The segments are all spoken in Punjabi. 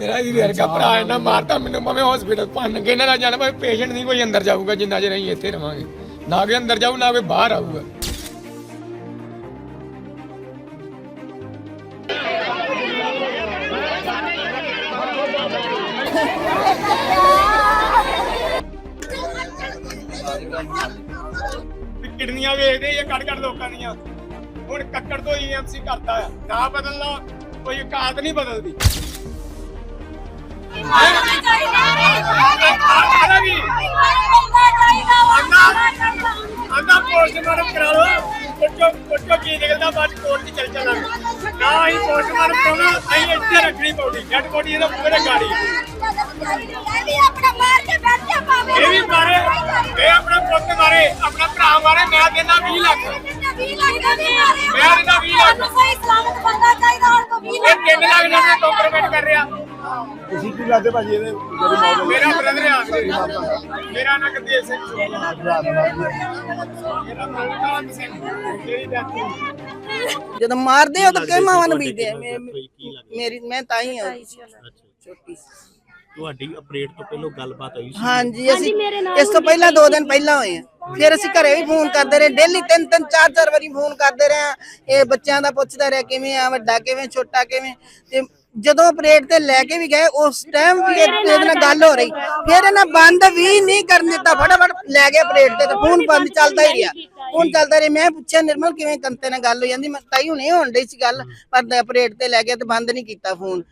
ਮੇਰਾ ਵੀ ਵਰਗਾ ਭਰਾ ਇਹਨਾਂ ਮਾਰਤਾ ਮੈਨੂੰ ਭਾਵੇਂ ਹਸਪੀਟਲ ਭੰਨ ਕੇ ਨਾ ਜਾਣਾ, ਭਾਵੇਂ ਪੇਸ਼ੈਂਟ ਨਹੀਂ ਕੋਈ ਅੰਦਰ ਜਾਊਗਾ, ਜਿੰਨਾ ਚਿਰ ਅਸੀਂ ਇੱਥੇ ਰਵਾਂਗੇ। ਨਾ ਕੋਈ ਅੰਦਰ ਜਾਊ, ਨਾ ਕੋਈ ਬਾਹਰ ਆਊਗਾ। ਕਿਡਨੀਆਂ ਵੇਚਦੇ ਆ ਕੱਢ ਕੱਢ ਲੋਕਾਂ ਦੀਆਂ। ਹੁਣ ਕੱਕੜ ਤੋਂ ਈਐਮਸੀ ਕਰਦਾ ਆ। ਨਾ ਬਦਲਣਾ, ਕੋਈ ਔਕਾਤ ਨਹੀਂ ਬਦਲਦੀ। ਅੰਨਾ ਪੋਸਟਮਾਰਟਮ ਕਰਾ ਲਓ ਕੁੱਟੋ ਕੁੱਟੋ ਕੀ ਨਿਕਲਦਾ ਬਾਅਦ ਕੋਰਟ 'ਚ ਚੱਲ ਚੱਲਾਂਗੇ ਨਾ ਹੀ ਪੋਸਟਮਾਰਟਮ ਕਰਾਉਣਾ ਅਸੀਂ ਇੱਥੇ ਰੱਖਣੀ ਪਊਗੀ ਡੈਡ ਬੋਡੀ ਇਹਦਾ ਪੂਰੇ ਗਾੜੀ ਇਹ ਵੀ ਮਾਰੇ ਇਹ ਆਪਣਾ ਪੁੱਤ ਮਾਰੇ ਆਪਣਾ ਭਰਾ ਮਾਰੇ ਮੈਂ ਦੇਣਾ 20 ਲੱਖ ਮੈਂ ਦੇਣਾ 20 ਲੱਖ ਇਹ 3 ਲੱਖ ਨਾਲ ਮੈਂ ਕਰ ਰਿਹਾ ਤੁਸੀਂ ਕੀ ਲੱਗਦੇ ਭਾਜੀ ਇਹਦੇ ਮੇਰਾ ਬ੍ਰਦਰ ਆ। ਮੇਰਾ ਨਾਂ ਗੁਰਦੇਵ ਸਿੰਘ ਮੇਰਾ ਨਾਮ ਸਿੰਘ ਮੇਰੀ ਹੋਈ। ਜਦੋਂ ਮਾਰਦੇ ਆ ਤਾਂ ਕਿ ਮਾਵਾਂ ਨੂੰ ਬੀਜਦੇ ਆ। ਮੇਰੀ ਮੈਂ ਤਾਂ ਹੀ ਆ। ਛੋਟੀ ਤੁਹਾਡੀ ਆਪਰੇਟ ਤੋਂ ਪਹਿਲਾਂ ਗੱਲਬਾਤ ਹੋਈ ਸੀ? ਹਾਂਜੀ ਅਸੀਂ ਇਸ ਤੋਂ ਪਹਿਲਾਂ 2 ਦਿਨ ਪਹਿਲਾਂ ਹੋਏ ਆ। ਫਿਰ ਅਸੀਂ ਘਰੇ ਵੀ ਫੋਨ ਕਰਦੇ ਰਹੇ। ਡੇਲੀ ਤਿੰਨ ਤਿੰਨ ਚਾਰ ਚਾਰ ਵਾਰੀ ਫੋਨ ਕਰਦੇ ਰਹੇ ਆ। ਇਹ ਬੱਚਿਆਂ ਦਾ ਪੁੱਛਦਾ ਰਿਹਾ ਕਿਵੇਂ ਆ ਵੱਡਾ ਕਿਵੇਂ ਛੋਟਾ ਕਿਵੇਂ? ਤੇ ਜਦੋਂ ਆਪਰੇਟ ਤੇ ਲੈ ਕੇ ਵੀ ਗਏ ਉਸ ਟਾਈਮ ਵੀ ਇਹ- ਇਹਦੇ ਨਾਲ ਗੱਲ ਹੋ ਰਹੀ। ਫਿਰ ਇਹਨਾਂ ਬੰਦ ਵੀ ਨਹੀਂ ਕਰਨ ਦਿੱਤਾ। ਫਟਾਫਟ ਲੈ ਗਏ ਆਪਰੇਟ ਤੇ ਫੋਨ ਬੰਦ ਚੱਲਦਾ ਹੀ ਰਿਹਾ। ਫੋਨ ਚੱਲਦਾ ਰਿਹਾ। ਮੈਂ ਪੁੱਛਿਆ ਨਿਰਮਲ ਕਿਵੇਂ ਕੰਤੇ ਨਾਲ ਗੱਲ ਹੋ ਜਾਂਦੀ? ਮੈਂ ਤਾਈ ਹੁਣੇ ਹੋਣ ਡਈ ਸੀ ਗੱਲ ਪਰ ਆਪਰੇਟ ਤੇ ਲੈ ਗਿਆ ਤੇ ਬੰਦ ਨਹੀਂ ਕੀਤਾ ਫੋਨ।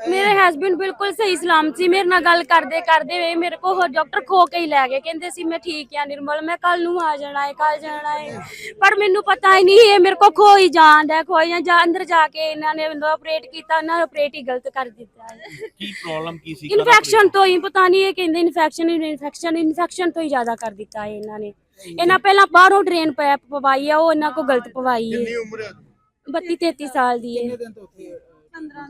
ਮੇਰੇ ਹਸਬੰਡ ਬਿਲਕੁਲ ਸਹੀ ਸਲਾਮਤ ਸੀ ਮੇਰੇ ਨਾਲ ਗੱਲ ਕਰਦੇ ਕਰਦੇ ਵੇ ਮੇਰੇ ਕੋਲ ਡਾਕਟਰ ਖੋ ਕੇ ਹੀ ਲੈ ਗਏ ਕਹਿੰਦੇ ਸੀ ਮੈਂ ਠੀਕ ਆ ਨਿਰਮਲ ਮੈਂ ਕੱਲ ਨੂੰ ਆ ਜਾਣਾ ਹੈ ਕੱਲ ਜਾਣਾ ਹੈ। ਪਰ ਮੈਨੂੰ ਪਤਾ ਹੀ ਨਹੀਂ ਇਹ ਮੇਰੇ ਕੋਲ ਖੋ ਹੀ ਹੈ ਖੋਈ ਜਾ ਅੰਦਰ ਜਾ ਕੇ ਇਹਨਾਂ ਨੇ ਮੈਨੂੰ ਆਪਰੇਟ ਕੀਤਾ ਉਹਨਾਂ ਨੇ ਆਪਰੇਟ ਹੀ ਗਲਤ ਕਰ ਦਿੱਤਾ ਹੈ। ਕੀ ਪ੍ਰੋਬਲਮ ਕੀ ਸੀ? ਇਨਫੈਕਸ਼ਨ ਤੋਂ ਹੀ ਪਤਾ ਨਹੀਂ ਇਹ ਕਹਿੰਦੇ ਇਨਫੈਕਸ਼ਨ ਇਨਫੈਕਸ਼ਨ ਇਨਫੈਕਸ਼ਨ ਤੋਂ ਹੀ ਜ਼ਿਆਦਾ ਕਰ ਦਿੱਤਾ ਹੈ ਇਹਨਾਂ ਨੇ। ਇਹਨਾਂ ਪਹਿਲਾਂ ਬਾਹਰੋਂ ਡਰੇਨ ਪੈਪ ਪਵਾਈ ਆ ਉਹ ਇਹਨਾਂ ਕੋ ਗਲਤ ਪਵਾਈ ਹੈ। 32 33 ਸਾਲ ਦੀ ਹੈ। 15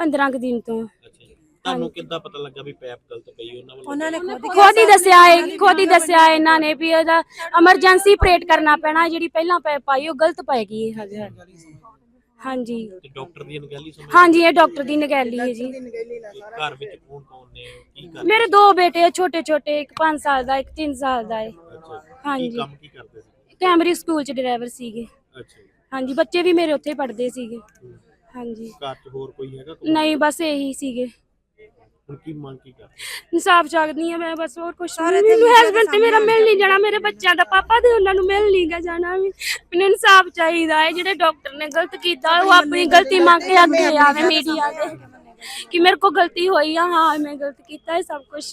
ਕੁ ਦਿਨ ਤੋਂ। ਅੱਛਾ ਜੀ। ਤੁਹਾਨੂੰ ਕਿੱਦਾਂ ਪਤਾ ਲੱਗਾ ਵੀ ਪੈਪ ਗਲਤ ਪਈ ਉਹਨਾਂ ਵੱਲੋਂ ਖੁਦ ਹੀ ਦੱਸਿਆ ਹੈ ਖੁਦ ਹੀ ਦੱਸਿਆ ਇਹਨਾਂ ਨੇ ਵੀ ਉਹਦਾ ਐਮਰਜੈਂਸੀ ਆਪਰੇਟ ਕਰਨਾ ਪੈਣਾ ਜਿਹੜੀ ਪਹਿਲਾਂ ਪੈਪ ਪਾਈ ਉਹ ਗਲਤ ਪੈ ਗਈ ਹੈ ਹਜੇ ਹਾਂਜੀ। ਤੇ ਡਾਕਟਰ ਦੀ ਅਣਗਹਿਲੀ ਸਮਝ ਹਾਂਜੀ ਇਹ ਡਾਕਟਰ ਦੀ ਨਗੈਲੀ ਹੈ ਜੀ। ਘਰ ਵਿੱਚ ਕੌਣ ਕੌਣ ਨੇ ਕੀ ਕਰ ਮੇਰੇ ਦੋ ਬੇਟੇ ਆ ਛੋਟੇ ਛੋਟੇ ਇੱਕ 5 ਸਾਲ ਦਾ ਇੱਕ 3 ਸਾਲ ਦਾ ਹੈ ਅੱਛਾ ਜੀ। ਹਾਂਜੀ। ਕੀ ਕੰਮ ਕੀ ਕਰਦੇ ਸੀ? ਕੈਮਰੀ ਸਕੂਲ ਚ ਡਰਾਈਵਰ ਸੀਗੇ। ਅੱਛਾ ਜੀ। ਹਾਂਜੀ ਬੱਚੇ ਵੀ ਮੇਰੇ ਉੱਥੇ ਪੜ੍ਹਦੇ ਸੀਗੇ। ਹਾਂਜੀ। ਘਰ 'ਚ ਹੋਰ ਕੋਈ ਹੈਗਾ ਕੋਈ? ਨਹੀਂ ਬਸ ਇਹੀ ਸੀਗੇ। ਹੁਣ ਕੀ ਮੰਗ ਕੀ ਕਰ ਇਨਸਾਫ ਚਾਹਦੀ ਹਾਂ ਮੈਂ ਬਸ ਹੋਰ ਕੁਛ ਨਹੀਂ। ਮੈਨੂੰ ਹਸਬੰਡ ਤੇ ਮੇਰਾ ਮਿਲ ਨਹੀਂ ਜਾਣਾ ਮੇਰੇ ਬੱਚਿਆਂ ਦਾ ਪਾਪਾ ਤੇ ਉਹਨਾਂ ਨੂੰ ਮਿਲ ਨਹੀਂ ਗਾ ਜਾਣਾ ਵੀ। ਮੈਨੂੰ ਇਨਸਾਫ ਚਾਹੀਦਾ ਹੈ ਜਿਹੜੇ ਡਾਕਟਰ ਨੇ ਗਲਤ ਕੀਤਾ ਉਹ ਆਪਣੀ ਗਲਤੀ ਮੰਗ ਕੇ ਅੱਗੇ ਆਵੇ ਮੀਡੀਆ ਤੇ ਕਿ ਮੇਰੇ ਕੋ ਗਲਤੀ ਹੋਈ ਆ ਹਾਂ ਮੈਂ ਗਲਤ ਕੀਤਾ ਹੈ ਸਭ ਕੁਝ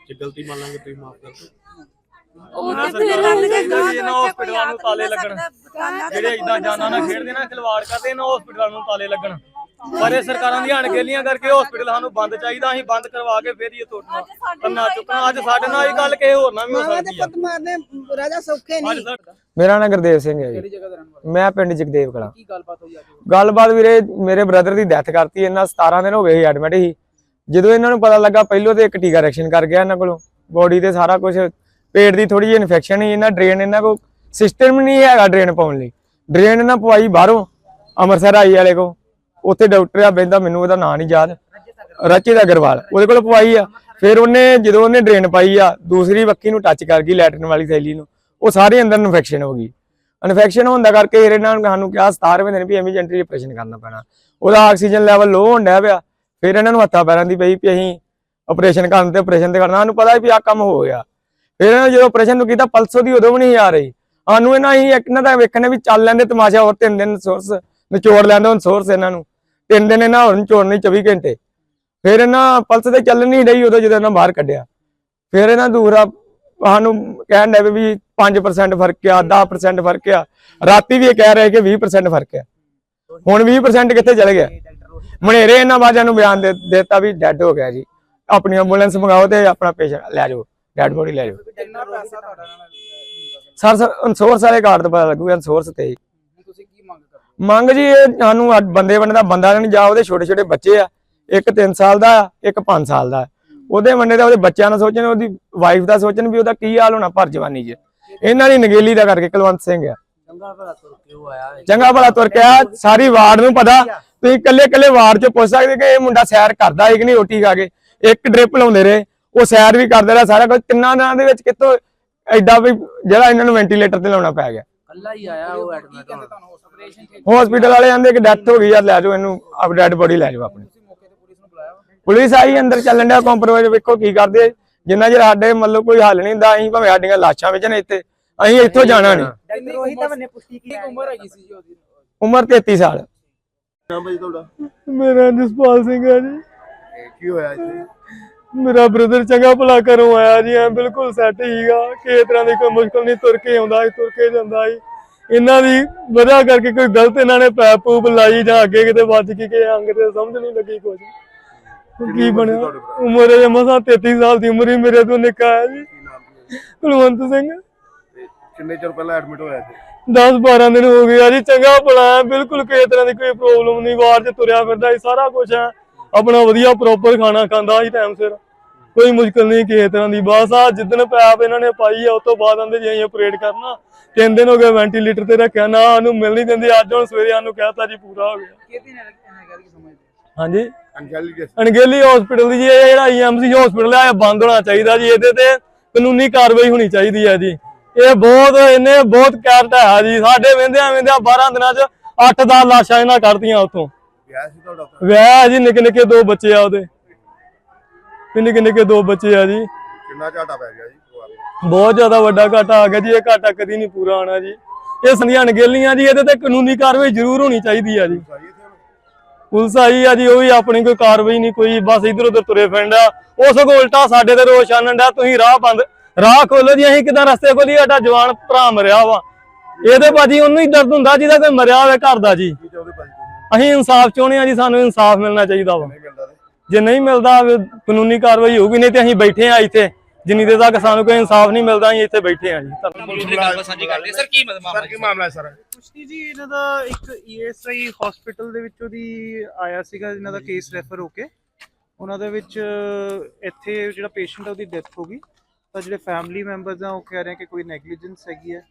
ਜੇ ਗਲਤੀ ਮੰਨ ਲਾਂਗੇ ਤੁਸੀਂ ਮਾਫ ਕਰ ਦਿਓ। ਉਹ ਤੇ ਫਿਰ ਇਹਨਾਂ ਹਸਪੀਟਲਾਂ ਨੂੰ ਤਾਲੇ ਲੱਗਣ। ਜਿਹੜੇ ਇਦਾਂ ਜਾਨਾਂ ਨਾਲ ਖੇਡਦੇ ਨਾ ਖਿਲਵਾੜ ਕਰਦੇ ਇਹਨਾਂ ਹਸਪੀਟਲਾਂ ਨੂੰ ਤਾਲੇ ਲੱਗਣ। ਪਰ ਇਹ ਸਰਕਾਰਾਂ ਦੀਆਂ ਅਣਗਹਿਲੀਆਂ ਕਰਕੇ ਹਸਪੀਟਲ ਸਾਨੂੰ ਬੰਦ ਚਾਹੀਦਾ ਅਸੀਂ ਬੰਦ ਕਰਵਾ ਕੇ ਫੇਰ ਹੀ ਇਹ ਤੋੜਨਾ ਕੰਨਾ ਚੁੱਕਣਾ। ਅੱਜ ਸਾਡੇ ਨਾਲ ਇਹ ਗੱਲ ਕਿਸੇ ਹੋਰ ਨਾਲ ਵੀ ਹੋ ਮਾਵਾਂ ਦੇ ਸਕਦੀ ਆ। ਪੁੱਤ ਮਾਰਦੇ ਰਾਜਾ ਸੌਖੇ ਨਹੀਂ। ਅੱਜ ਸਾਡਾ ਮੇਰਾ ਨਾਮ ਗੁਰਦੇਵ ਸਿੰਘ ਹੈ ਜੀ। ਮੈਂ ਪਿੰਡ ਜਗਦੇਵ ਕਲਾਂ। ਕੀ ਗੱਲਬਾਤ ਹੋਈ ਅੱਜ? ਗੱਲਬਾਤ ਵੀਰੇ ਮੇਰੇ ਬ੍ਰਦਰ ਦੀ ਡੈਥ ਕਰਤੀ ਇਹਨਾਂ 17 ਦਿਨ ਹੋ ਗਏ ਸੀ ਐਡਮਿਟ ਸੀ ਜਦੋਂ ਇਹਨਾਂ ਨੂੰ ਪਤਾ ਲੱਗਾ ਪਹਿਲੋਂ ਤੇ ਇੱਕ ਟੀਕਾ ਰਿਐਕਸ਼ਨ ਕਰ ਗਿਆ ਇਹਨਾਂ ਕੋਲੋਂ। ਬੋਡੀ ਤੇ ਸਾਰਾ ਕੁਝ ਪੇਟ ਦੀ ਥੋੜੀ ਜਿਹੀ ਇਨਫੈਕਸ਼ਨ ਸੀ ਇਹਨਾਂ ਡਰੇਨ ਇਹਨਾਂ ਕੋਲ ਸਿਸਟਮ ਨਹੀਂ ਹੈਗਾ ਡਰੇਨ ਪਾਉਣ ਲਈ। ਡਰੇਨ ਇਹਨਾਂ ਪਵਾਈ ਬਾਹਰੋਂ, ਅੰਮ੍ਰਿਤਸਰ ਆਈ ਵਾਲੇ ਕੋ। ਉੱਥੇ ਡਾਕਟਰ ਆ ਬੈਂਦਾ ਮੈਨੂੰ ਉਹਦਾ ਨਾਂ ਨਹੀਂ ਯਾਦ। ਰਚਿਤ ਅਗਰਵਾਲ, ਉਹਦੇ ਕੋਲ ਪਵਾਈ ਆ। ਫਿਰ ਉਹਨੇ, ਜਦੋਂ ਉਹਨੇ ਡਰੇਨ ਪਾਈ ਆ, ਦੂਸਰੀ ਵੱਕੀ ਨੂੰ ਟੱਚ ਕਰ ਗਈ ਲੈਟਰਨ ਵਾਲੀ ਥੈਲੀ ਨੂੰ। ਉਹ ਸਾਰੇ ਅੰਦਰ ਇਨਫੈਕਸ਼ਨ ਹੋ ਗਈ। ਇਨਫੈਕਸ਼ਨ ਹੋਣ ਕਰਕੇ ਫਿਰ ਇਹਨਾਂ ਨੇ ਸਾਨੂੰ ਕਿਹਾ 17ਵੇਂ ਦਿਨ ਵੀ ਐਮਰਜੈਂਸੀ ਆਪਰੇਸ਼ਨ ਕਰਨਾ ਪੈਣਾ। ਉਹਦਾ ਆਕਸੀਜਨ ਲੈਵਲ ਲੋ ਹੋਣ ਡਿਆ ਪਿਆ। ਫਿਰ ਇਹਨਾਂ ਨੂੰ ਹੱਥਾਂ ਪੈਰਾਂ ਦੀ ਪਈ ਵੀ ਅਸੀਂ ਆਪਰੇਸ਼ਨ ਕਰਨ ਤੇ ਆਪਰੇਸ਼ਨ ਤੇ ਕਰਨਾ। ਸਾਨੂੰ ਪਤਾ ਵੀ ਆਹ ਕੰਮ ਹੋ ਗਿਆ। ਫਿਰ ਇਹਨਾਂ ਨੇ ਜਦੋਂ ਆਪਰੇਸ਼ਨ ਨੂੰ ਕੀਤਾ, ਪਲਸ ਉਹਦੀ ਉਦੋਂ ਵੀ ਨਹੀਂ ਆ ਰਹੀ। ਸਾਨੂੰ ਇਹਨਾਂ ਹੀ ਇਹਨਾਂ ਦਾ ਵੇਖਣੇ ਵੀ ਚੱਲ ਲੈਂਦੇ ਤਮਾਸ਼ਾ, ਹੋਰ ਤਿੰਨ ਦਿਨ ਸੋਰਸ ਨਿਚੋੜ ਲੈਂਦੇ ਹੁਣ ਸੋਰਸ ਇਹਨਾਂ ਨੂੰ। ਤਿੰਨ ਦਿਨ ਇਹਨਾਂ ਹੋਰ ਨਿਚੋੜਨੀ 24 ਘੰਟੇ। ਫਿਰ ਇਹਨਾਂ ਪਲਸ ਤੇ ਚੱਲ ਨਹੀਂ ਰਹੀ, ਉਦੋਂ ਜਦੋਂ ਇਹਨਾਂ ਬਾਹਰ ਕੱਢਿਆ। ਫਿਰ ਇਹਨਾਂ ਦੂਸਰਾ ਸਾਨੂੰ ਕਹਿਣ ਡਏ ਵੀ 5% ਫ਼ਰਕ ਆ 10% ਫ਼ਰਕ ਆ। ਰਾਤੀ ਵੀ ਇਹ ਕਹਿ ਰਹੇ ਕਿ 20% ਫ਼ਰਕ ਆ। ਹੁਣ 20% ਕਿੱਥੇ ਚਲੇ ਗਿਆ? ਮਨੇਰੇ ਇਹਨਾਂ ਬਾਜਾਂ ਨੂੰ ਬਿਆਨ ਦੇ, ਦਿੱਤਾ ਵੀ ਡੈੱਡ ਹੋ ਗਿਆ ਜੀ। ਆਪਣੀ ਐਂਬੂਲੈਂਸ ਮੰਗਾਓ ਤੇ ਆਪਣਾ ਪੇਸ਼ੈਂਟ ਲੈ ਜਾਓ। ਡੈਡ ਬੋਡੀ ਲੈ ਜਾਓ। ਸਰ ਸਰ ਅਨਸੋਰਸ ਵਾਲੇ ਕਾਰਡ ਤੋਂ ਪਤਾ ਲੱਗੂਗਾ ਅਨਸੋਰਸ ਤੇ ਹੀ। ਮੰਗ ਜੀ ਇਹ ਸਾਨੂੰ ਅੱਜ ਬੰਦੇ ਬੰਦੇ ਦਾ ਬੰਦਾ ਨਹੀਂ ਜਾ ਉਹਦੇ ਛੋਟੇ ਛੋਟੇ ਬੱਚੇ ਆ ਇੱਕ 3 ਸਾਲ ਦਾ ਇੱਕ 5 ਸਾਲ ਦਾ। ਉਹਦੇ ਬੰਦੇ ਦਾ ਉਹਦੇ ਬੱਚਿਆਂ ਦਾ ਸੋਚਣ ਉਹਦੀ ਵਾਈਫ ਦਾ ਸੋਚਣ ਵੀ ਉਹਦਾ ਕੀ ਹਾਲ ਹੋਣਾ ਭਰ ਜਵਾਨੀ 'ਚ। ਇਹਨਾਂ ਦੀ ਨਗੇਲੀ ਦਾ ਕਰਕੇ ਕੁਲਵੰਤ ਸਿੰਘ ਆ। ਚੰਗਾ ਭਲਾ ਤੁਰ ਕੇ ਆਇਆ ਸਾਰੀ ਵਾਰਡ ਨੂੰ ਪਤਾ। ਤੁਸੀਂ ਇਕੱਲੇ ਇਕੱਲੇ ਵਾਰਡ 'ਚ ਪੁੱਛ ਸਕਦੇ ਕਿ ਇਹ ਮੁੰਡਾ ਸੈਰ ਕਰਦਾ ਹੈ ਕਿ ਨਹੀਂ ਰੋਟੀ ਖਾ ਕੇ? ਇੱਕ ਡ੍ਰਿਪ ਲਾਉਂਦੇ ਰਹੇ। ਉਹ ਸੈਰ ਵੀ ਕਰਦੇ ਰਿਹਾ ਸਾਰਾ ਕੁਝ ਤਿੰਨਾਂ ਦਿਨਾਂ ਦੇ ਵਿੱਚ ਕਿਤੋਂ ਐਡਾ ਵੀ ਜਿਹੜਾ ਇਹਨਾਂ ਨੂੰ ਵੈਂਟੀਲੇਟਰ ਤੇ ਲਾਉਣਾ ਪੈ ਗਿਆ। ਕੱਲਾ ਹੀ ਆਇਆ ਉਹ ਐਡਮਿਟ ਹਸਪੀਟਲ ਵਾਲੇ ਕਹਿੰਦੇ ਕਿ ਡੈਥ ਹੋ ਗਈ ਯਾਰ ਲੈ ਜਾਓ ਇਹਨੂੰ ਆਪ ਡੈਡ ਬੋਡੀ ਲੈ ਜਾਓ ਆਪਣੀ। ਪੁਲਿਸ ਆਈ ਅੰਦਰ ਚੱਲਣ ਡਿਆ ਕੰਪਰੋਮਾਈਜ਼ ਵੇਖੋ ਕੀ ਕਰਦੇ ਆ। ਜਿੰਨਾ ਚਿਰ ਸਾਡੇ ਮਤਲਬ ਕੋਈ ਹੱਲ ਨਹੀਂ ਹੁੰਦਾ ਅਸੀਂ ਭਾਵੇਂ ਸਾਡੀਆਂ ਲਾਸ਼ਾਂ ਵਿੱਚ ਨੇ ਇੱਥੇ ਅਸੀਂ ਇੱਥੋਂ ਜਾਣਾ ਨਹੀਂ ਡਾਕਟਰ ਕੀ ਉਮਰ ਹੈਗੀ ਸੀ ਜੀ ਉਹਦੀ? ਉਮਰ 33 ਸਾਲ। ਨਾਮ ਭਾਜੀ ਤੁਹਾਡਾ? ਮੇਰਾ ਜਸਪਾਲ ਸਿੰਘ ਹੈ ਜੀ। ਕੀ ਹੋਇਆ ਇੱਥੇ? ਮੇਰਾ ਬ੍ਰਦਰ ਚੰਗਾ ਭਲਾ ਘਰੋਂ ਆਇਆ ਜੀ ਐ ਬਿਲਕੁਲ ਸੈੱਟ ਹੀਗਾ ਕਿਸੇ ਤਰ੍ਹਾਂ ਦੀ ਕੋਈ ਮੁਸ਼ਕਲ ਨਹੀਂ ਤੁਰ ਕੇ ਆਉਂਦਾ ਸੀ ਤੁਰ ਕੇ ਜਾਂਦਾ ਸੀ। ਇਹਨਾਂ ਦੀ ਵਜ੍ਹਾ ਕਰਕੇ ਕੋਈ ਗਲਤ ਇਹਨਾਂ ਨੇ ਪੈਪ ਪੂਪ ਲਾਈ ਜਾਂ ਅੱਗੇ ਕਿਤੇ ਵੱਜ ਕੇ ਕਿ ਅੰਗ ਤੇ ਸਮਝ ਨਹੀਂ ਲੱਗੀ ਕੁਝ ਕੀ ਬਣਿਆ? ਉਮਰ ਇਹ ਮਸਾਂ 33 ਸਾਲ ਦੀ ਉਮਰ ਹੀ ਮੇਰੇ ਤੋਂ ਨਿੱਕਾ ਹੈ ਜੀ? ਕੁਲਵੰਤ ਸਿੰਘ। ਕਿੰਨੇ ਚਿਰ ਪਹਿਲਾਂ ਐਡਮਿਟ ਹੋਇਆ ਇੱਥੇ 10 12 ਦਿਨ ਹੋ ਗਏ ਆ ਜੀ ਚੰਗਾ ਭਲਾ ਬਿਲਕੁਲ ਕਿਸੇ ਤਰ੍ਹਾਂ ਦੀ ਕੋਈ ਪ੍ਰੋਬਲਮ ਨਹੀਂ ਵਾਰ 'ਚ ਤੁਰਿਆ ਫਿਰਦਾ ਸੀ ਸਾਰਾ ਕੁਝ ਹੈ। ਆਪਣਾ ਵਧੀਆ ਪ੍ਰੋਪਰ ਖਾਣਾ ਖਾਂਦਾ ਸੀ ਟਾਈਮ ਸਿਰ। ਕੋਈ ਮੁਸ਼ਕਲ ਨਹੀਂ ਕਿਸੇ ਤਰ੍ਹਾਂ ਦੀ। ਬਸ ਆ ਜਿੱਦਣ ਪੈਪ ਇਹਨਾਂ ਨੇ ਪਾਈ ਆ ਉਸ ਤੋਂ ਬਾਅਦ ਆਂਦੇ ਜੀ ਅਸੀਂ ਆਪਰੇਟ ਕਰਨਾ। ਤਿੰਨ ਦਿਨ ਹੋ ਗਏ ਵੈਂਟੀਲੇਟਰ ਤੇ ਰੱਖਿਆ ਨਾ ਉਹਨੂੰ ਮਿਲ ਨਹੀਂ ਦਿੰਦੇ। ਅੱਜ ਹੁਣ ਸਵੇਰੇ ਸਾਨੂੰ ਕਹਿਤਾ ਜੀ ਪੂਰਾ ਹੋ ਗਿਆ। ਕਿਹਦੀ ਨੇ ਹੈਗਾ ਕਿ ਸਮਝਦੇ ਹਾਂਜੀ? ਅਣਗੇਲੀ ਹਸਪੀਟਲ ਦੀ ਜੀ ਇਹ ਜਿਹੜਾ ਈਐਮਸੀ ਹਸਪੀਟਲ ਇਹ ਬੰਦ ਹੋਣਾ ਚਾਹੀਦਾ ਜੀ। ਇਹਦੇ ਤੇ ਕਾਨੂੰਨੀ ਕਾਰਵਾਈ ਹੋਣੀ ਚਾਹੀਦੀ ਹੈ ਜੀ। ਇਹ ਬਹੁਤ ਇਹਨੇ ਬਹੁਤ ਕੈਰਟ ਹੈ ਜੀ। ਸਾਡੇ ਵੰਦਿਆਂ ਵੰਦਿਆਂ 12 ਦਿਨਾਂ 'ਚ 8-10 ਲਾਸ਼ਾਂ ਇਹਨਾਂ ਕੱਢਤੀਆਂ ਉੱਥੋਂ। ਵਿਆਹ ਸੀ ਤੁਹਾਡਾ ਉੱਥੇ? ਵਿਆਹ ਜੀ ਨਿੱਕੇ ਨਿੱਕੇ ਦੋ ਬੱਚੇ ਆ ਉਹਦੇ। ਵੀ ਨਿੱਕੇ ਨਿੱਕੇ ਦੋ ਬੱਚੇ ਆ ਜੀ। ਕਿੰਨਾ ਝਾਟਾ ਪੈ ਗਿਆ ਜੀ ਪਰਿਵਾਰ ਨੂੰ? ਬਹੁਤ ਜ਼ਿਆਦਾ ਵੱਡਾ ਘਾਟਾ ਆ ਗਿਆ ਜੀ ਇਹ ਘਾਟਾ ਕਦੀ ਨਹੀਂ ਪੂਰਾ ਹੋਣਾ ਜੀ। ਇਹ ਸੰਧੀਆਂ ਅਣਗਹਿਲੀਆਂ ਜੀ ਇਹਦੇ ਤੇ ਕਾਨੂੰਨੀ ਕਾਰਵਾਈ ਜ਼ਰੂਰ ਹੋਣੀ ਚਾਹੀਦੀ ਆ ਜੀ। ਆਈ ਇੱਥੇ ਹੁਣ? ਪੁਲਿਸ ਆਈ ਆ ਜੀ ਉਹ ਵੀ ਆਪਣੀ ਕੋਈ ਕਾਰਵਾਈ ਨਹੀਂ ਕੋਈ ਬਸ ਇਧਰ ਉਧਰ ਤੁਰੇ ਫਿਰਦਾ ਉਸ ਸਗੋਂ ਉਲਟਾ ਸਾਡੇ ਤੇ ਰੋਸ਼ ਆਨਣ ਡਿਆ ਤੁਸੀਂ ਰਾਹ ਬੰਦ ਰਾਹ ਖੋਲੋ ਜੀ ਅਸੀਂ ਕਿਦਾਂ ਰਸਤੇ ਖੋਲੀ ਸਾਡਾ ਜਵਾਨ ਭਰਾ ਮਰਿਆ ਵਾ। ਇਹਦੇ ਬਾਜੀ ਉਹਨੂੰ ਹੀ ਦਰਦ ਹੁੰਦਾ ਜਿਹਦਾ ਕੋਈ ਮਰਿਆ ਹੋਵੇ ਘਰ ਦਾ ਜੀ। ਕੀ ਚਾਹੁੰਦੇ ਭਾਜੀ? ਤੁਸੀਂ ਅਸੀਂ ਇਨਸਾਫ ਚਾਹੁੰਦੇ ਆ ਜੀ ਸਾਨੂੰ ਇਨਸਾਫ ਮਿਲਣਾ ਚਾਹੀਦਾ ਵਾ। ਜੇ। ਨਹੀਂ ਮਿਲਦਾ ਕਾਨੂੰਨੀ ਕਾਰਵਾਈ ਹੋਊਗੀ ਨਹੀਂ ਤੇ ਅਸੀਂ ਬੈਠੇ ਆ ਇੱਥੇ। ਜਿੰਨੀ ਦੇਰ ਤੱਕ ਸਾਨੂੰ ਕੋਈ ਇਨਸਾਫ ਨਹੀਂ ਮਿਲਦਾ ਅਸੀਂ ਇੱਥੇ ਬੈਠੇ ਆ ਜੀ। ਧੰਨਵਾਦ। ਸਾਂਝੀ ਕਰਦੇ। ਸਰ ਕੀ ਮਾਮਲਾ ਸਰ ਕੀ ਮਾਮਲਾ ਹੈ ਸਰ? ਕੁਛ ਨਹੀਂ ਜੀ ਇਹਨਾਂ ਦਾ ਇੱਕ ਈਐਸਆਈ ਹਸਪੀਟਲ ਦੇ ਵਿੱਚੋਂ ਦੀ ਆਇਆ ਸੀਗਾ ਇਹਨਾਂ ਦਾ ਕੇਸ ਰੈਫਰ ਹੋ ਕੇ। ਉਹਨਾਂ ਦੇ ਵਿੱਚ ਇੱਥੇ ਜਿਹੜਾ ਪੇਸ਼ੈਂਟ ਹੈ ਉਹਦੀ ਡੈਥ ਹੋ ਗਈ। ਤਾਂ ਜਿਹੜੇ ਫੈਮਿਲੀ ਮੈਂਬਰਸ ਆ ਉਹ ਕਹਿ ਰਹੇ ਆ ਕਿ ਕੋਈ ਨੈਗਲੀਜੈਂਸ ਹੈਗੀ ਹੈ।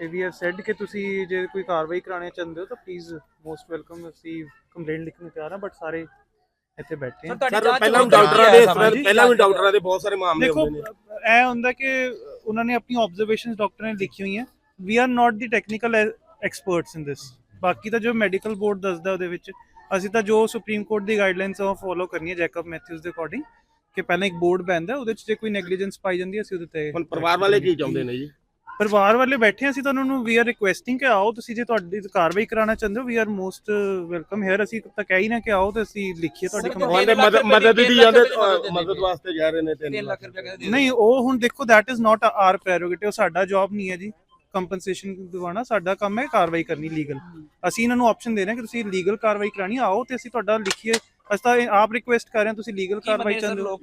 ਤੇ ਵੀ ਹੈਵ ਸੈਡ ਕਿ ਤੁਸੀਂ ਜੇ ਕੋਈ ਕਾਰਵਾਈ ਕਰਾਉਣੀ ਚਾਹੁੰਦੇ ਹੋ ਤਾਂ ਪਲੀਜ਼ ਮੋਸਟ ਵੈਲਕਮ ਅਸੀਂ ਕੰਪਲੇਂਟ ਲਿਖਣ ਨੂੰ ਤਿਆਰ ਹਾਂ ਬਟ ਸਾਰੇ ਇੱਥੇ ਬੈਠੇ ਆ ਸਰ ਪਹਿਲਾਂ ਵੀ ਡਾਕਟਰਾਂ ਦੇ ਪਹਿਲਾਂ ਵੀ ਡਾਕਟਰਾਂ ਦੇ ਬਹੁਤ ਸਾਰੇ ਮਾਮਲੇ ਦੇਖੋ ਹੁੰਦੇ ਨੇ। ਇਹ ਹੁੰਦਾ ਕਿ ਉਹਨਾਂ ਨੇ ਆਪਣੀ ਆਬਜ਼ਰਵੇਸ਼ਨਸ ਡਾਕਟਰ ਨੇ ਲਿਖੀ ਹੋਈਆਂ। We are not the technical experts in this ਬਾਕੀ ਤਾਂ ਜੋ ਮੈਡੀਕਲ ਬੋਰਡ ਦੱਸਦਾ ਉਹਦੇ ਵਿੱਚ ਅਸੀਂ ਤਾਂ ਜੋ ਸੁਪਰੀਮ ਕੋਰਟ ਦੀ ਗਾਈਡਲਾਈਨਸ ਉਹ ਫੋਲੋ ਕਰਨੀ ਹੈ ਜੈਕਬ ਮੈਥਿਊਜ਼ ਦੇ ਅਕੋਰਡਿੰਗ ਕਿ ਪਹਿਲਾਂ ਇੱਕ ਬੋਰਡ ਬੈਂਦਾ ਉਹਦੇ ਚ ਜੇ ਕੋਈ ਨੈਗਲੀਜੈਂਸ ਪਾਈ ਜਾਂਦੀ ਹੈ ਅਸੀਂ ਉਹਦੇ ਤੇ ਹੁਣ ਪਰਿਵਾਰ ਵਾਲੇ ਕੀ ਚਾਹੁੰਦੇ ਨੇ ਜੀ? ਪਰਿਵਾਰ ਵਾਲੇ ਬੈਠੇ ਹਾਂ, ਅਸੀਂ ਤਾਂ ਉਹਨਾਂ ਨੂੰ ਵੀ ਆਰ ਰਿਕੁਐਸਟਿੰਗ ਕਿ ਆਓ ਤੁਸੀਂ ਜੇ ਤੁਹਾਡੀ ਕਾਰਵਾਈ ਕਰਾਉਣਾ ਚਾਹੁੰਦੇ ਹੋ we are most welcome here ਅਸੀਂ ਤਾਂ ਕਹਿ ਹੀ ਨਾ ਕਿ ਆਓ ਤੇ ਅਸੀਂ ਲਿਖੀਏ ਤੁਹਾਡੀ ਕੰਪਲੇਂਟ ਉਹਦੇ ਮਦਦ ਮਦਦ ਦੀ ਜਾਂਦੇ ਮਦਦ ਵਾਸਤੇ ਜਾ ਰਹੇ ਨੇ 3 3 ਲੱਖ ਰੁਪਏ ਕਹਿੰਦੇ ਨਹੀਂ ਉਹ ਹੁਣ ਦੇਖੋ that is not our prerogative ਸਾਡਾ ਜੌਬ ਨਹੀਂ ਹੈ ਜੀ। ਕੰਪਨਸੇਸ਼ਨ ਦਿਵਾਣਾ ਸਾਡਾ ਕੰਮ ਹੈ ਕਾਰਵਾਈ ਕਰਨੀ ਲੀਗਲ ਅਸੀਂ ਇਹਨਾਂ ਨੂੰ ਆਪਸ਼ਨ ਦੇ ਰਹੇ ਹਾਂ ਕਿ ਤੁਸੀਂ ਲੀਗਲ ਕਾਰਵਾਈ ਕਰਾਣੀ ਆਓ ਤੇ ਅਸੀਂ ਤੁਹਾਡਾ ਲਿਖੀਏ। ਅਸੀਂ ਤਾਂ ਆਪ ਰਿਕੁਐਸਟ ਕਰ ਰਹੇ ਹਾਂ ਤੁਸੀਂ ਲੀਗਲ ਕਾਰਵਾਈ ਚਾਹੁੰਦੇ ਹੋ? ਲੋਕ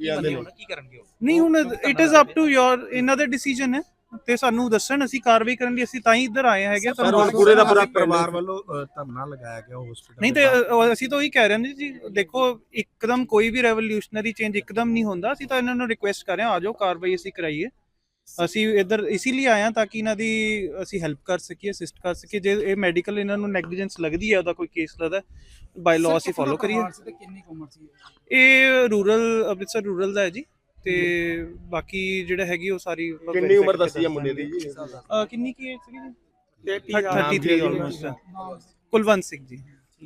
ਕੀ ਕਰਨਗੇ ਉਹ? ਨਹੀਂ ਹੁਣ it is up to your ਇਹਨਾਂ ਦੇ ਡਿਸੀਜਨ ਹੈ। ਤੇ ਸਾਨੂੰ ਦੱਸਣ ਅਸੀਂ ਕਾਰਵਾਈ ਕਰਨ ਲਈ ਅਸੀਂ ਤਾਂ ਹੀ ਇੱਧਰ ਆਏ ਹੈਗੇ ਸਰ ਦੱਸੋ। ਪੂਰੇ ਦਾ ਪੂਰਾ ਪਰਿਵਾਰ ਵੱਲੋਂ ਅ, ਧਰਨਾ ਲਗਾਇਆ ਗਿਆ ਹਸਪੀਟਲ ਨਹੀਂ ਤੇ ਅ, ਅਸੀਂ ਤਾਂ ਉਹੀ ਕਹਿ ਰਹੇ ਹਾਂ ਜੀ ਦੇਖੋ ਇੱਕਦਮ ਕੋਈ ਵੀ ਰੈਵੋਲੂਸ਼ਨਰੀ ਚੇਂਜ ਇੱਕਦਮ ਨਹੀਂ ਹੁੰਦਾ ਅਸੀਂ ਤਾਂ ਇਹਨਾਂ ਨੂੰ ਰਿਕੁਐਸਟ ਕਰ ਰਹੇ ਹਾਂ ਆ ਜਾਓ ਕਾਰਵਾਈ ਅਸੀਂ ਕਰਾਈਏ। ਅਸੀਂ ਇੱਧਰ ਇਸੇ ਲਈ ਆਏ ਹਾਂ ਤਾਂ ਕਿ ਇਹਨਾਂ ਦੀ ਅਸੀਂ ਹੈਲਪ ਕਰ ਸਕੀਏ ਅਸਿਸਟ ਕਰ ਸਕੀਏ। ਜੇ ਇਹ ਮੈਡੀਕਲ ਇਹਨਾਂ ਨੂੰ ਨੈਗਲੀਜੈਂਸ ਲੱਗਦੀ ਹੈ ਉਹਦਾ ਕੋਈ ਕੇਸ ਲੱਗਦਾ ਬਾਈ ਲਾਅ ਅਸੀਂ ਫੋਲੋ ਕਰੀਏ। ਕਿੰਨੀ ਕੁ ਉਮਰ ਸੀ? ਇਹ ਰੂਰਲ ਅੰਮ੍ਰਿਤਸਰ ਰੂਰਲ ਦਾ ਹੈ ਜੀ। ਤੇ ਬਾਕੀ ਜਿਹੜਾ ਹੈਗੀ ਉਹ ਸਾਰੀ ਮਤਲਬ ਕਿੰਨੀ ਉਮਰ ਦੱਸੀ ਹੈ ਮੁੰਡੇ ਦੀ? ਜੀ ਕਿੰਨੀ ਕੀ ਏਜ ਸੀਗੀ ਜੀ? ਨਾਮ 33 ਕੀ ਹੈ ਜੀ? ਆਲਮੋਸਟ ਕੁਲਵੰਤ ਸਿੰਘ ਜੀ।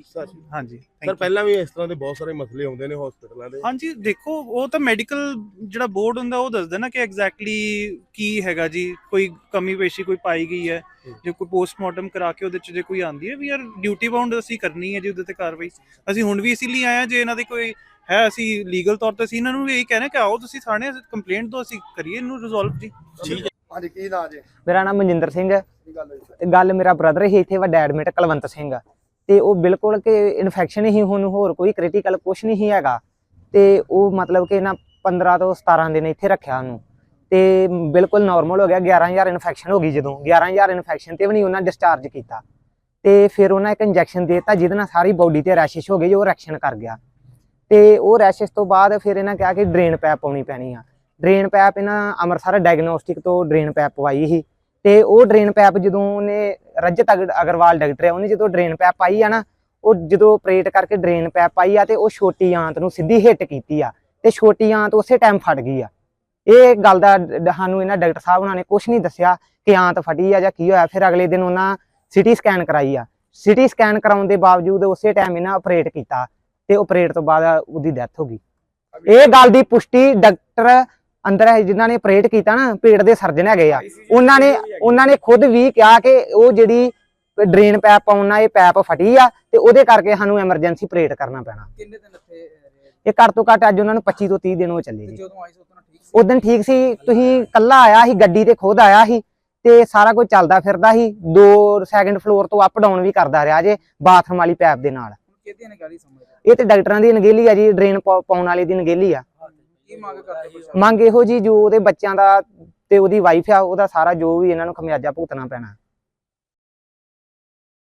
ਸਰ ਹਾਂਜੀ thank ਸਰ you. ਪਹਿਲਾਂ ਵੀ ਇਸ ਤਰ੍ਹਾਂ ਦੇ ਬਹੁਤ ਸਾਰੇ ਮਸਲੇ ਆਉਂਦੇ ਨੇ ਹਸਪੀਟਲਾਂ ਦੇ। ਹਾਂਜੀ ਦੇਖੋ ਉਹ ਤਾਂ ਮੈਡੀਕਲ ਜਿਹੜਾ ਬੋਰਡ ਹੁੰਦਾ ਉਹ ਦੱਸਦਾ ਨਾ ਕਿ ਐਗਜ਼ੈਕਟਲੀ ਕੀ ਹੈਗਾ ਜੀ। ਕੋਈ ਕਮੀ ਪੇਸ਼ੀ ਕੋਈ ਪਾਈ ਗਈ ਹੈ। ਜੇ ਕੋਈ ਪੋਸਟਮਾਰਟਮ ਕਰਾ ਕੇ ਉਹਦੇ ਚ ਜੇ ਕੋਈ ਆਂਦੀ ਹੈ ਵੀ ਯਾਰ ਡਿਊਟੀ ਬਾਉਂਡ ਅਸੀਂ ਕਰਨੀ ਹੈ ਜੀ ਉਹਦੇ ਤੇ ਕਾਰਵਾਈ। ਅਸੀਂ ਹੁਣ ਵੀ ਇਸੇ ਲਈ ਆਏ ਹਾਂ ਜੇ ਇਹਨਾਂ ਦੀ ਕੋਈ ਹੈ ਅਸੀਂ ਲੀਗਲ ਤੌਰ ਤੇ ਅਸੀਂ ਇਹਨਾਂ ਨੂੰ ਵੀ ਇਹੀ ਕਹਿੰਦੇ ਕਿ ਆਓ ਤੁਸੀਂ ਥਾਣੇ ਕੰਪਲੇਂਟ ਦੋ ਅਸੀਂ ਕਰੀਏ ਇਹਨੂੰ ਰਿਜ਼ੋਲਵ ਜੀ। ਹਾਂਜੀ ਕੀ ਨਾਂ ਜੀ? ਮੇਰਾ ਨਾਮ ਮਨਜਿੰਦਰ ਸਿੰਘ ਹੈ। ਕੀ ਗੱਲ ਹੋਈ ਤੇ ਗੱਲ ਮੇਰਾ ਬ੍ਰਦਰ ਹੀ ਇੱਥੇ ਵੱਡਾ ਐਡਮਿਟ ਕੁਲਵੰਤ ਸਿੰਘ ਆ। ਤੇ ਉਹ ਬਿਲਕੁਲ ਕਿ ਇਨਫੈਕਸ਼ਨ ਹੀ ਹੁਣ ਹੋਰ ਕੋਈ ਕ੍ਰਿਟੀਕਲ ਕੁਝ ਨਹੀਂ ਹੀ ਹੈਗਾ। ਤੇ ਉਹ ਮਤਲਬ ਕਿ ਨਾ 15 ਤੋਂ 17 ਦਿਨ ਇੱਥੇ ਰੱਖਿਆ ਉਹਨੂੰ। ਤੇ ਬਿਲਕੁਲ ਨਾਰਮਲ ਹੋ ਗਿਆ 11000 ਇਨਫੈਕਸ਼ਨ ਹੋ ਗਈ ਜਦੋਂ। 11000 ਇਨਫੈਕਸ਼ਨ ਤੇ ਵੀ ਨਹੀਂ ਉਹਨਾਂ ਡਿਸਚਾਰਜ ਕੀਤਾ। ਤੇ ਫਿਰ ਉਹਨਾਂ ਇੱਕ ਇੰਜੈਕਸ਼ਨ ਦੇਤਾ ਜਿਹਦੇ ਨਾਲ ਸਾਰੀ ਬਾਡੀ ਤੇ ਰੈਸ਼ਿਸ਼ ਹੋ ਗਈ ਜੋ ਰੈਕਸ਼ਨ ਕਰ ਗਿਆ। ਤੇ ਉਹ ਰੈਸ਼ਿਸ਼ ਤੋਂ ਬਾਅਦ ਫਿਰ ਇਹਨਾਂ ਕਿਹਾ ਕਿ ਡਰੇਨ ਪੈਪ ਪਾਉਣੀ ਪੈਣੀ ਆ। ਡਰੇਨ ਪੈਪ ਇਹਨਾਂ ਅੰਮ੍ਰਿਤਸਰ ਡਾਇਗਨੋਸਟਿਕ ਤੋਂ ਡਰੇਨ ਪੈਪ ਪਵਾਈ ਸੀ। ਤੇ ਉਹ ਡਰੇਨ ਪੈਪ ਜਦੋਂ ਉਹਨੇ ਰਜਤ ਅਗ- ਅਗਰਵਾਲ ਡਾਕਟਰ ਹੈ ਉਹਨੇ ਜਦੋਂ ਡਰੇਨ ਪੈਪ ਪਾਈ ਆ ਨਾ, ਉਹ ਜਦੋਂ ਆਪਰੇਟ ਕਰਕੇ ਡਰੇਨ ਪੈਪ ਪਾਈ ਆ ਤੇ ਉਹ ਛੋਟੀ ਆਂਤ ਨੂੰ ਸਿੱਧੀ ਹਿੱਟ ਕੀਤੀ ਆ ਤੇ ਛੋਟੀ ਆਂਤ ਉਸੇ ਟਾਈਮ ਫਟ ਗਈ ਆ। ਇਹ ਗੱਲ ਦਾ ਡ- ਸਾਨੂੰ ਇਹਨਾਂ ਡਾਕਟਰ ਸਾਹਿਬ ਉਹਨਾਂ ਨੇ ਕੁਝ ਨਹੀਂ ਦੱਸਿਆ ਕਿ ਆਂਤ ਫਟੀ ਆ ਜਾਂ ਕੀ ਹੋਇਆ। ਫਿਰ ਅਗਲੇ ਦਿਨ ਉਹਨਾਂ ਸਿਟੀ ਸਕੈਨ ਕਰਾਈ ਆ। ਸਿਟੀ ਸਕੈਨ ਕਰਾਉਣ ਦੇ ਬਾਵਜੂਦ ਉਸੇ ਟਾਈਮ ਇਹਨਾਂ ਆਪਰੇਟ ਕੀਤਾ। ਤੇ ਆਪਰੇਟ ਤੋਂ ਬਾਅਦ ਉਹਦੀ ਡੈਥ ਹੋ ਗਈ। ਇਹ ਗੱਲ ਦੀ ਪੁਸ਼ਟੀ ਡਾਕਟਰ ਅੰਦਰ ਹੈ ਜਿਨ੍ਹਾਂ ਨੇ ਆਪਰੇਟ ਕੀਤਾ ਨਾ ਪੇਟ ਦੇ ਸਰਜਨ ਹੈਗੇ ਆ। ਉਹਨਾਂ ਨੇ ਉਹਨਾਂ ਨੇ ਖੁਦ ਵੀ ਕਿਹਾ ਕਿ ਉਹ ਜਿਹੜੀ ਡਰੇਨ ਪੈਪ ਪਾਉਣ ਇਹ ਪੈਪ ਫਟੀ ਆ ਤੇ ਉਹਦੇ ਕਰਕੇ ਸਾਨੂੰ ਐਮਰਜੈਂਸੀ ਆਪਰੇਟ ਕਰਨਾ ਪੈਣਾ। ਕਿੰਨੇ ਦਿਨ ਇੱਥੇ ਰਹੇ? ਇਹ ਘੱਟ ਤੋਂ ਘੱਟ ਅੱਜ ਉਹਨਾਂ ਨੂੰ 25 ਤੋਂ 30 ਦਿਨ ਹੋ ਚੱਲੇ ਜੀ। ਜਦੋਂ ਆਈ ਸੀ ਉਦੋਂ ਠੀਕ ਸੀ? ਉਦੋਂ ਠੀਕ ਸੀ ਤੁਸੀਂ ਕੱਲਾ ਆਇਆ ਸੀ ਗੱਡੀ ਤੇ ਖੁਦ ਆਇਆ ਸੀ ਤੇ ਸਾਰਾ ਕੁਝ ਚੱਲਦਾ ਫਿਰਦਾ ਸੀ। ਦੋ ਸੈਕੰਡ ਫਲੋਰ ਤੋਂ ਅਪ ਡਾਊਨ ਵੀ ਕਰਦਾ ਰਿਹਾ ਜੇ ਬਾਥਰੂਮ ਵਾਲੀ ਪੈਪ ਦੇ ਨਾਲ। ਕਿਹਦੀ ਇਹ ਤੇ ਡਾਕਟਰਾਂ ਦੀ ਨਗੇਲੀ ਆ ਜੀ ਡਰੇਨ ਪਾਉਣ ਵਾਲੇ ਦੀ ਨਗੇਲੀ ਆ। ਕੀ ਮੰਗ ਕਰਦੇ ਪ੍ਰਸ਼ਾਸਨ ਮੰਗ ਇਹੋ ਜੀ ਜੋ ਉਹਦੇ ਬੱਚਿਆਂ ਦਾ ਤੇ ਉਹਦੀ ਵਾਈਫ ਆ ਉਹਦਾ ਸਾਰਾ ਜੋ ਵੀ ਇਹਨਾਂ ਨੂੰ ਖਮਿਆਜਾ ਭੁਗਤਣਾ ਪੈਣਾ।